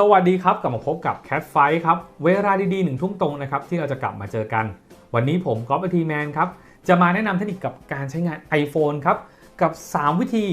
สวัสดีครับ กลับมาพบกับ Cat Fight ครับ เวลาดีๆหนึ่งทุ่มตรงนะครับ ที่เราจะกลับมาเจอกัน วันนี้ผมก๊อฟไอทีแมนครับ จะมาแนะนำเทคนิคกับการใช้งาน iPhone ครับ กับ 3 วิธี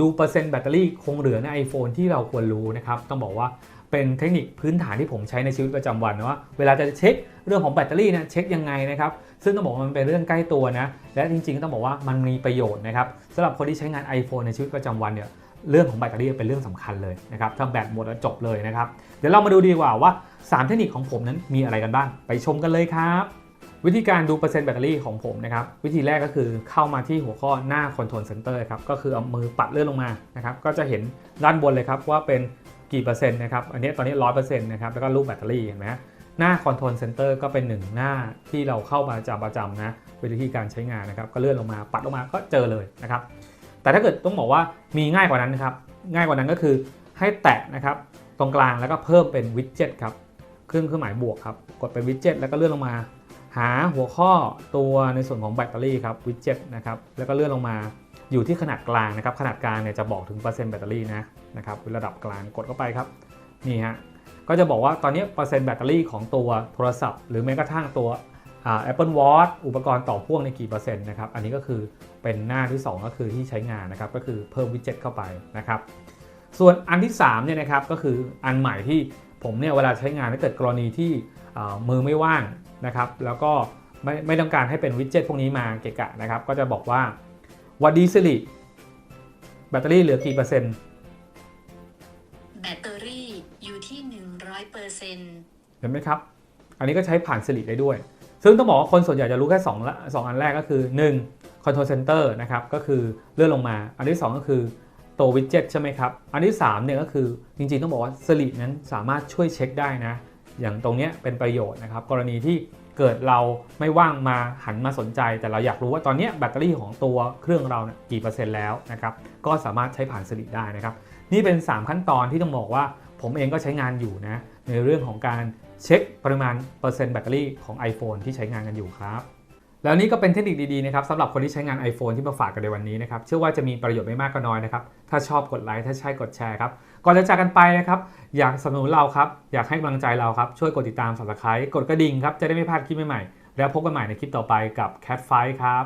ดูเปอร์เซ็นต์แบตเตอรี่คงเหลือใน iPhone ที่เราควรรู้นะครับ ต้องบอกว่าเป็นเทคนิคพื้นฐานที่ผมใช้ในชีวิตประจำวันนะว่าเวลาจะเช็คเรื่องของแบตเตอรี่เนะเช็คยังไงนะครับซึ่งต้องบอกว่ามันเป็นเรื่องใกล้ตัวนะและจริงๆต้องบอกว่ามันมีประโยชน์นะครับสำหรับคนที่ใช้งาน iPhone ในชีวิตประจำวันเนี่ย เรื่องของแบตเตอรี่เป็นเรื่องสำคัญเลยนะครับถ้าแบตหมดแล้วจบเลยนะครับ เดี๋ยวเรามาดูดีกว่าว่า 3 เทคนิคของผมนั้นมีอะไรกันบ้าง ไปชมกันเลยครับ วิธีการดูเปอร์เซ็นต์แบตเตอรี่ของผมนะครับ วิธีแรกก็คือเข้ามาที่หัวข้อหน้า Control Center ครับก็คือเอามือปัดเลื่อนลงมานะครับก็จะเห็นด้านบนเลยครับว่าเป็นกี่เปอร์เซ็นต์นะครับอันนี้ตอนนี้100%นต์นะครับแล้วก็รูปแบตเตอรี่เห็นไหมฮะหน้า Control Center ก็เป็นหนึ่งหน้าที่เราเข้ามาจำประจำนะวิธีการใช้งานนะครับก็เลื่อนลงมาปัดลงมาก็เจอเลยนะครับ แต่ถ้าเกิดต้องบอกว่ามีง่ายกว่านั้นนะครับ ง่ายกว่านั้นก็คือให้แตะนะครับตรงกลางแล้วก็เพิ่มเป็นวิดเจ็ตครับเครื่องเครื่องหมายบวกครับ กดเป็นวิดเจ็ตแล้วก็เลื่อนลงมา หาหัวข้อตัวในส่วนของแบตเตอรี่ครับวิดเจ็ตนะครับแล้วก็เลื่อนลงมาอยู่ที่ขนาดกลางนะครับ ขนาดกลางเนี่ยจะบอกถึงเปอร์เซ็นต์แบตเตอรี่นะนะครับระดับกลางกดเข้าไปครับนี่ฮะก็จะบอกว่าตอนนี้เปอร์เซ็นต์แบตเตอรี่ของตัวโทรศัพท์ หรือแม้กระทั่งตัว Apple Watch อุปกรณ์ต่อพ่วงในกี่เปอร์เซ็นต์นะครับ อันนี้ก็คือเป็นหน้าที่ 2 ก็คือที่ใช้งานนะครับ ก็คือเพิ่มวิดเจ็ตเข้าไปนะครับ ส่วนอันที่3เนี่ยนะครับก็คืออันใหม่ที่ผมเนี่ยเวลาใช้งานถ้าเกิดกรณีที่เอ่อมือไม่ว่างนะครับ แล้วก็ไม่ไม่ต้องการให้เป็นวิดเจ็ตพวกนี้มาเกะกะนะครับ ก็จะบอกว่าวัดดีสิริแบตเตอรี่เหลือกี่เปอร์เซ็นต์ แบตเตอรี่อยู่ที่ 100%เปอร์เซ็นต์เห็นไหมครับ อันนี้ก็ใช้ผ่านสิริได้ด้วย ซึ่งต้องบอกว่าคนส่วนใหญ่จะรู้แค่2ละสองอันแรกก็คือ 1 Control Center นะครับก็คือเลื่อนลงมา อันที่ 2 ก็คือตัววิดเจ็ตใช่ไหมครับ อันที่3เนี่ยก็คือจริงๆ ต้องบอกว่าสิรินั้นสามารถช่วยเช็คได้นะ อย่างตรงเนี้ยเป็นประโยชน์นะครับ กรณีที่เกิดเราไม่ว่างมาหันมาสนใจ แต่เราอยากรู้ว่าตอนเนี้ยแบตเตอรี่ของตัวเครื่องเราเนี่ยกี่เปอร์เซ็นต์แล้วนะครับก็สามารถใช้ผ่านสิริได้นะครับ นี่เป็น 3 ขั้นตอนที่ต้องบอกว่า ผมเองก็ใช้งานอยู่นะ ในเรื่องของการเช็คปริมาณเปอร์เซ็นต์แบตเตอรี่ของ iPhone ที่ใช้งานกันอยู่ครับ แล้วนี่ก็เป็นเทคนิคดีๆนะครับสำหรับคนที่ใช้งาน iPhone ที่มาฝากกันในวันนี้นะครับเชื่อว่าจะมีประโยชน์ไม่มากก็น้อยนะครับถ้าชอบกดไลค์ถ้าใช่กดแชร์ครับก่อนจะจากกันไปนะครับอยากสนับสนุนเราครับอยากให้กำลังใจเราครับช่วยกดติดตาม subscribe กดกระดิ่งครับจะได้ไม่พลาดคลิปใหม่ๆแล้วพบกันใหม่ในคลิปต่อไปกับ Cat Fight ครับ